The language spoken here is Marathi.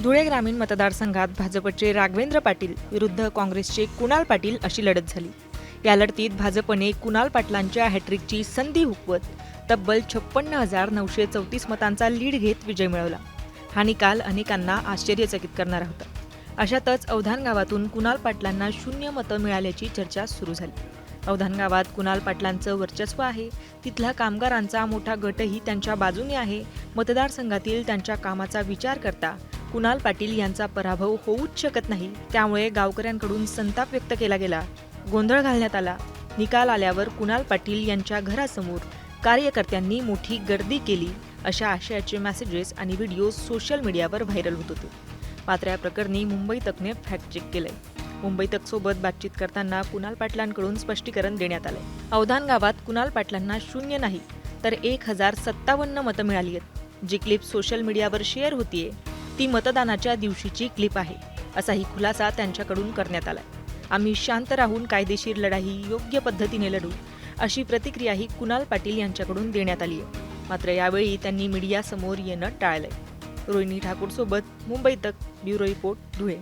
धुळे ग्रामीण मतदारसंघात भाजपचे राघवेंद्र पाटील विरुद्ध काँग्रेसचे कुणाल पाटील अशी लढत झाली. या लढतीत भाजपने कुणाल पाटलांच्या हॅट्रिकची संधी हुकवत तब्बल छप्पन्न हजार नऊशे चौतीस मतांचा लीड घेत विजय मिळवला. हा निकाल अनेकांना आश्चर्यचकित करणारा होता. अशातच अवधान गावातून कुणाल पाटलांना शून्य मतं मिळाल्याची चर्चा सुरू झाली. अवधान गावात कुणाल पाटलांचं वर्चस्व आहे तिथल्या कामगारांचा मोठा गटही त्यांच्या बाजूने आहे मतदारसंघातील त्यांच्या कामाचा विचार करता कुणाल पाटील यांचा पराभव होऊच शकत नाही. त्यामुळे गावकऱ्यांकडून संताप व्यक्त केला गेला. गोंधळ घालण्यात आला. निकाल आल्यावर कुणाल पाटील यांच्या घरासमोर कार्यकर्त्यांनी मोठी गर्दी केली अशा आशयाचे मेसेजेस आणि व्हिडिओ सोशल मीडियावर व्हायरल होत होते. मात्र या प्रकरणी मुंबई तकने फॅक्ट चेक केलंय. मुंबई तकसोबत बातचीत करताना कुणाल पाटलांकडून स्पष्टीकरण देण्यात आलंय. अवधान गावात कुणाल पाटलांना शून्य नाही तर एक हजार सत्तावन्न मतं मिळाली आहेत. जी क्लिप सोशल मीडियावर शेअर होतीये ती मतदानाच्या दिवशीची क्लिप आहे. असाही खुलासा त्यांच्याकडून करण्यात आलाय. आम्ही शांत राहून कायदेशीर लढाई योग्य पद्धतीने लढू अशी प्रतिक्रियाही कुणाल पाटील यांच्याकडून देण्यात आली आहे. मात्र यावेळी त्यांनी मीडियासमोर येणं टाळलंय. रोहिणी ठाकूरसोबत मुंबई तक ब्युरो रिपोर्ट धुळे.